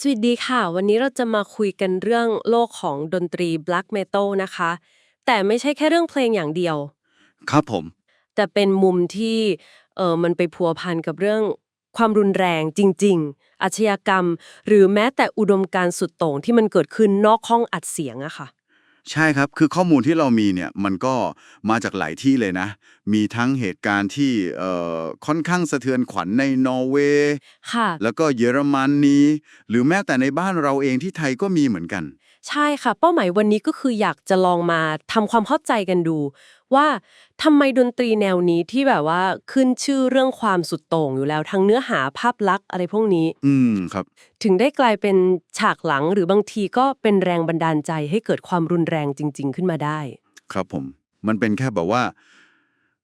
สวัสดีค่ะ วันนี้เราจะมาคุยกันเรื่องโลกของดนตรี Black Metal นะคะ แต่ไม่ใช่แค่เรื่องเพลงอย่างเดียว ครับผม แต่เป็นมุมที่เออมันไปพัวพันกับเรื่องความรุนแรงจริง ๆ อาชญากรรม หรือแม้แต่อุดมการณ์สุดโต่งที่มันเกิดขึ้นนอกห้องอัดเสียงอะค่ะ ใช่ครับ คือข้อมูลที่เรามีเนี่ยมันก็มาจากหลายที่เลยนะ มีทั้งเหตุการณ์ที่เอ่อค่อนข้างสะเทือนขวัญในนอร์เวย์ค่ะ แล้วก็เยอรมนนีหรือแม้แต่ในบ้านเราเองที่ไทยก็มีเหมือนกัน ใช่ค่ะ เป้าหมายวันนี้ก็คืออยากจะลองมาทำความเข้าใจกันดู ว่าทำไมดนตรีแนวนี้ที่แบบว่าขึ้นชื่อเรื่องความสุดโต่งอยู่แล้วทั้งเนื้อหาภาพลักษณ์อะไรพวกนี้ อืมครับ ถึงได้กลายเป็นฉากหลังหรือบางทีก็เป็นแรงบันดาลใจให้เกิดความรุนแรงจริง ๆ ขึ้นมาได้ ครับผม มันเป็นแค่แบบว่า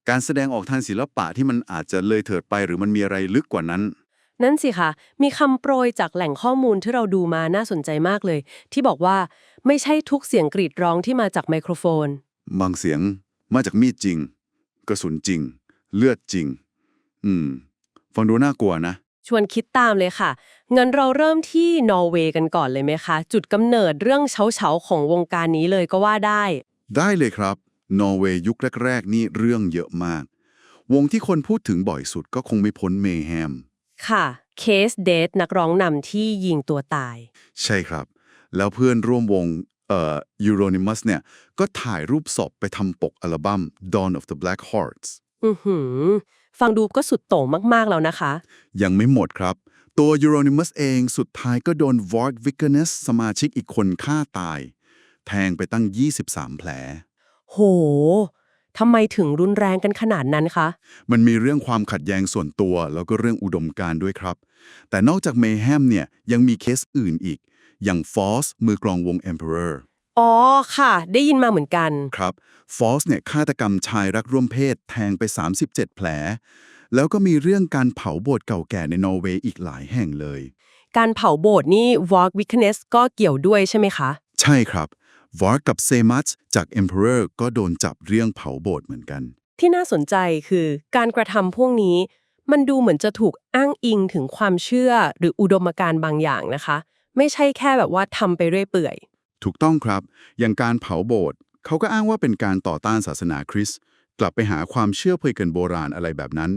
การแสดงออกทางศิลปะที่มันอาจจะเลยเถิดไปหรือมันมีอะไรลึกกว่านั้นนั่นสิค่ะมีคำโปรยจากแหล่งข้อมูลที่เราดูมาน่าสนใจมากเลย ที่บอกว่าไม่ใช่ทุกเสียงกรีดร้องที่มาจากไมโครโฟน บางเสียง มาจากมีดจริง กระสุนจริง เลือดจริง อืม ฟังดูน่ากลัวนะ ชวนคิดตามเลยค่ะ งั้นเราเริ่มที่นอร์เวย์กันก่อนเลยไหมคะ จุดกำเนิดเรื่องเฉาๆของวงการนี้เลยก็ว่าได้ ได้เลยครับ นอร์เวย์ยุคแรก ๆ นี่เรื่องเยอะมาก วงที่คนพูดถึงบ่อยสุดก็คงไม่พ้นเมแฮม ค่ะ เคสเดทนักร้องนำที่ยิงตัวตาย ใช่ครับ แล้วเพื่อนร่วมวง เอ่อ Euronymous เนี่ยก็ถ่ายรูปศพไปทำปกอัลบั้ม Dawn of the Black Hearts อือหือ ฟังดูก็สุดโต่งมาก ๆ แล้วนะคะ ยังไม่หมดครับ ตัว Euronymous เองสุดท้ายก็โดน Vork Vikernes สมาชิกอีกคนฆ่าตาย แทงไปตั้ง 23 แผล โหทำไมถึงรุนแรงกันขนาดนั้นคะ มันมีเรื่องความขัดแย้งส่วนตัว แล้วก็เรื่องอุดมการณ์ด้วยครับ แต่นอกจากเมแฮมเนี่ยยังมีเคสอื่นอีก อย่างฟอสมือกลองวง Emperor อ๋อค่ะ ได้ยินมาเหมือนกันครับฟอสเนี่ยฆาตกรรมชายรักร่วมเพศแทงไป 37 แผล แล้วก็มีเรื่องการเผาโบสถ์เก่าแก่ในนอร์เวย์อีกหลายแห่งเลย การเผาโบสถ์นี่ Walk Witness ก็เกี่ยวด้วยใช่ไหมคะ ใช่ครับวอร์กับเซมัสจาก Emperor ก็โดนจับเรื่องเผาโบสถ์เหมือนกัน ที่น่าสนใจคือการกระทำพวกนี้ มันดูเหมือนจะถูกอ้างอิงถึงความเชื่อหรืออุดมการณ์บางอย่างนะคะ ไม่ใช่แค่แบบว่าทำไปเรื่อยเปื่อย ถูกต้องครับ อย่างการเผาโบสถ์เขาก็อ้างว่าเป็นการต่อต้านศาสนาคริสต์กลับไปหาความเชื่อเพยกันโบราณอะไรแบบนั้น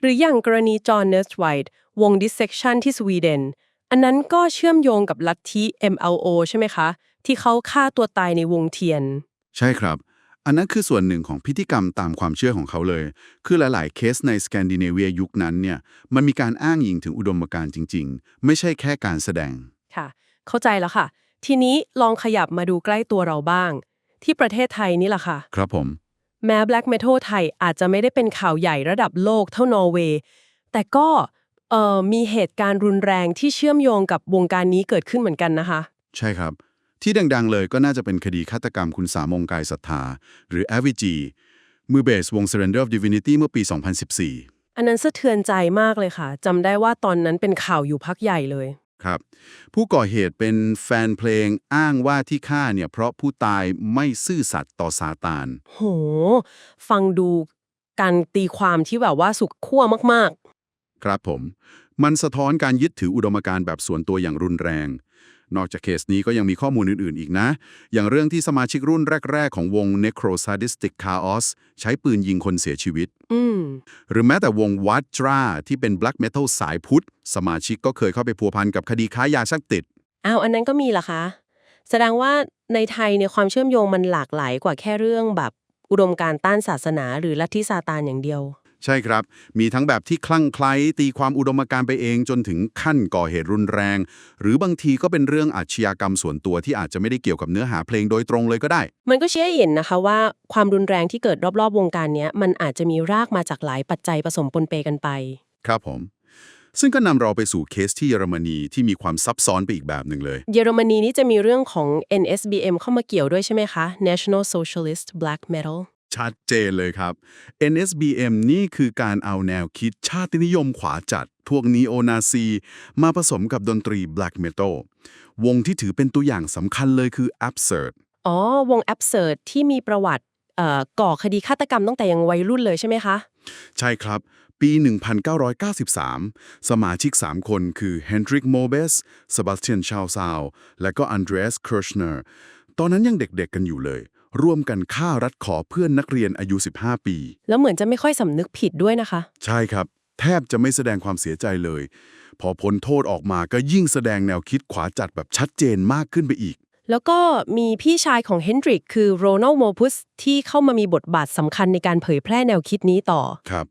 หรืออย่างกรณีจอห์นเนสไวท์วง Dissection ที่สวีเดน อันนั้นก็เชื่อมโยงกับลัทธิ MLO ใช่ไหมคะ ที่เขาฆ่าตัวตายในวงเทียน ใช่ครับ อันนั้นคือส่วนหนึ่งของพิธีกรรมตามความเชื่อของเขาเลย คือหลายๆ เคสในสแกนดิเนเวียยุคนั้นเนี่ยมันมีการอ้างอิงถึงอุดมการณ์จริง ๆ ไม่ใช่แค่การแสดง ค่ะ เข้าใจแล้วค่ะ ทีนี้ลองขยับมาดูใกล้ตัวเราบ้าง ที่ประเทศไทยนี่แหละค่ะ ครับผม แม้ Black Metal ไทยอาจจะไม่ได้เป็นข่าวใหญ่ระดับโลกเท่านอร์เวย์แต่ก็เอ่อมีเหตุการณ์รุนแรงที่เชื่อมโยงกับวงการนี้เกิดขึ้นเหมือนกันนะคะ ใช่ครับ ที่ดังๆเลยก็น่าจะเป็นคดีฆาตกรรมคุณสามงกายศรัทธา หรือ a v i g มือเบสวง Surrender of Divinity เมื่อปี 2014 อันนั้นสะเทือนใจมากเลยค่ะจำได้ว่าตอนนั้นเป็นข่าวอยู่พักใหญ่เลย ครับ ผู้ก่อเหตุเป็นแฟนเพลงอ้างว่าที่ฆ่าเนี่ยเพราะผู้ตายไม่ซื่อสัตย์ต่อซาตาน โห ฟังดูการตีความที่แบบว่าสุดขั้วมากครับผม มันสะท้อนการยึดถืออุดมการณ์แบบส่วนตัวอย่างรุนแรง นอกจากเคสนี้ก็ยังมีข้อมูลอื่นๆ อีกนะ อย่างเรื่องที่สมาชิกรุ่นแรก ๆ ของวง Necro Sadistic Chaos ใช้ปืนยิงคนเสียชีวิตๆอืมหรือแม้แต่วง w a d r a ที่เป็น Black Metal สายพุทธ สมาชิกก็เคยเข้าไปพัวพันกับคดีค้ายาเสพติด อ้าวอันนั้นก็มีเหรอคะ แสดงว่าในไทยเนี่ยความเชื่อมโยงมันหลากหลายกว่าแค่เรื่องแบบอุดมการณ์ต้านศาสนาหรือลัทธิซาตานอย่างเดียว ใช่ครับ มีทั้งแบบที่คลั่งไคล้ตีความอุดมการณ์ไปเองจนถึงขั้นก่อเหตุรุนแรง หรือบางทีก็เป็นเรื่องอาชญากรรมส่วนตัวที่อาจจะไม่ได้เกี่ยวกับเนื้อหาเพลงโดยตรงเลยก็ได้ มันก็เชื่อเห็นนะคะว่าความรุนแรงที่เกิดรอบๆ วงการเนี้ยมันอาจจะมีรากมาจากหลายปัจจัยผสมปนเปกันไป ครับผม ซึ่งก็นำเราไปสู่เคสที่เยอรมนีที่มีความซับซ้อนไปอีกแบบหนึ่งเลย เยอรมนีนี่จะมีเรื่องของ NSBM เข้ามาเกี่ยวด้วยใช่ไหมคะ National Socialist Black Metal ชัดเจนเลยครับ NSBM นี่คือการเอาแนวคิดชาตินิยมขวาจัด พวกนีโอนาซี มาผสมกับดนตรี Black Metal วงที่ถือเป็นตัวอย่างสำคัญเลยคือ Absurd อ๋อ วง Absurd ที่มีประวัติเอ่อก่อคดีฆาตกรรมตั้งแต่ยังวัยรุ่นเลยใช่ไหมคะ ใช่ครับ ปี 1993 สมาชิก 3 คนคือเฮนดริกโมเบสซาบาสเตียนชาวซาว และก็อันเดรสเคิร์ชเนอร์ ตอนนั้นยังเด็กๆกันอยู่เลย ร่วมกันฆ่ารัดขอเพื่อนนักเรียนอายุ 15 ปี แล้วเหมือนจะไม่ค่อยสำนึกผิดด้วยนะคะ ใช่ครับ แทบจะไม่แสดงความเสียใจเลย พอพ้นโทษออกมาก็ยิ่งแสดงแนวคิดขวาจัดแบบชัดเจนมากขึ้นไปอีก แล้วก็มีพี่ชายของเฮนดริกคือโรนัลโมพุสที่เข้ามามีบทบาทสำคัญในการเผยแพร่แนวคิดนี้ต่อ ครับ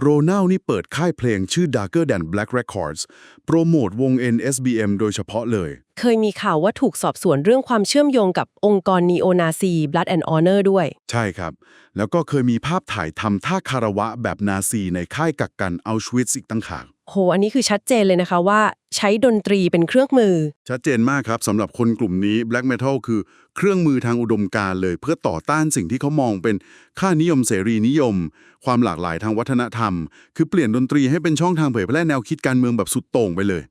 โรนัลนี่เปิดค่ายเพลงชื่อ Darker Than Black Records โปรโมทวง NSBM โดยเฉพาะเลย เคยมีข่าวว่าถูกสอบสวนเรื่องความเชื่อมโยงกับองค์กรนีโอนาซี Blood and Honor ด้วย ใช่ครับ แล้วก็เคยมีภาพถ่ายทำท่าคารวะแบบนาซีในค่ายกักกันอัลชวิตซ์อีกตั้งหาก โห อันนี้คือชัดเจนเลยนะคะว่าใช้ดนตรีเป็นเครื่องมือ ชัดเจนมากครับสำหรับคนกลุ่มนี้ Black Metal คือเครื่องมือทางอุดมการณ์เลย เพื่อต่อต้านสิ่งที่เขามองเป็นค่านิยมเสรีนิยม ความหลากหลายทางวัฒนธรรม คือเปลี่ยนดนตรีให้เป็นช่องทางเผยแพร่แนวคิดการเมืองแบบสุดโต่งไปเลย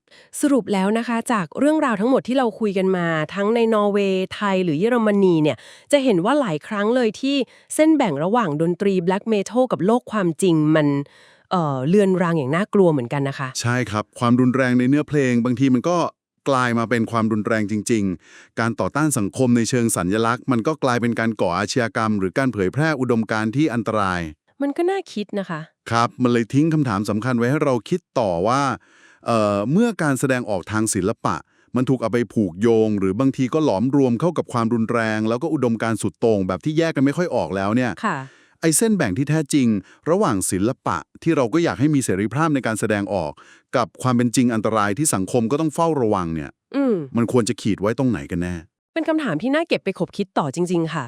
สรุปแล้วนะคะ จากเรื่องราวทั้งหมดที่เราคุยกันมา ทั้งในนอร์เวย์ไทยหรือเยอรมนีเนี่ยจะเห็นว่าหลายครั้งเลยที่เส้นแบ่งระหว่างดนตรี Black Metal กับโลกความจริงมัน เอ่อเลือนรางอย่างน่ากลัวเหมือนกันนะคะ ใช่ครับ ความรุนแรงในเนื้อเพลง บางทีมันก็กลายมาเป็นความรุนแรงจริง ๆ การต่อต้านสังคมในเชิงสัญลักษณ์ มันก็กลายเป็นการก่ออาชญากรรม หรือการเผยแพร่อุดมการณ์ที่อันตราย มันก็น่าคิดนะคะ ครับ มันเลยทิ้งคำถามสำคัญไว้ให้เราคิดต่อว่าเอ่อเมื่อการแสดงออกทางศิลปะ มันถูกเอาไปผูกโยง หรือบางทีก็หลอมรวมเข้ากับความรุนแรง แล้วก็อุดมการณ์สุดโต่งแบบที่แยกกันไม่ค่อยออกแล้วเนี่ยค่ะไอ้เส้นแบ่งที่แท้จริง ระหว่างศิลปะที่เราก็อยากให้มีเสรีภาพในการแสดงออก กับความเป็นจริงอันตรายที่สังคมก็ต้องเฝ้าระวังเนี่ย อืมมันควรจะขีดไว้ตรงไหนกันแน่ เป็นคำถามที่น่าเก็บไปขบคิดต่อจริง ๆ ค่ะ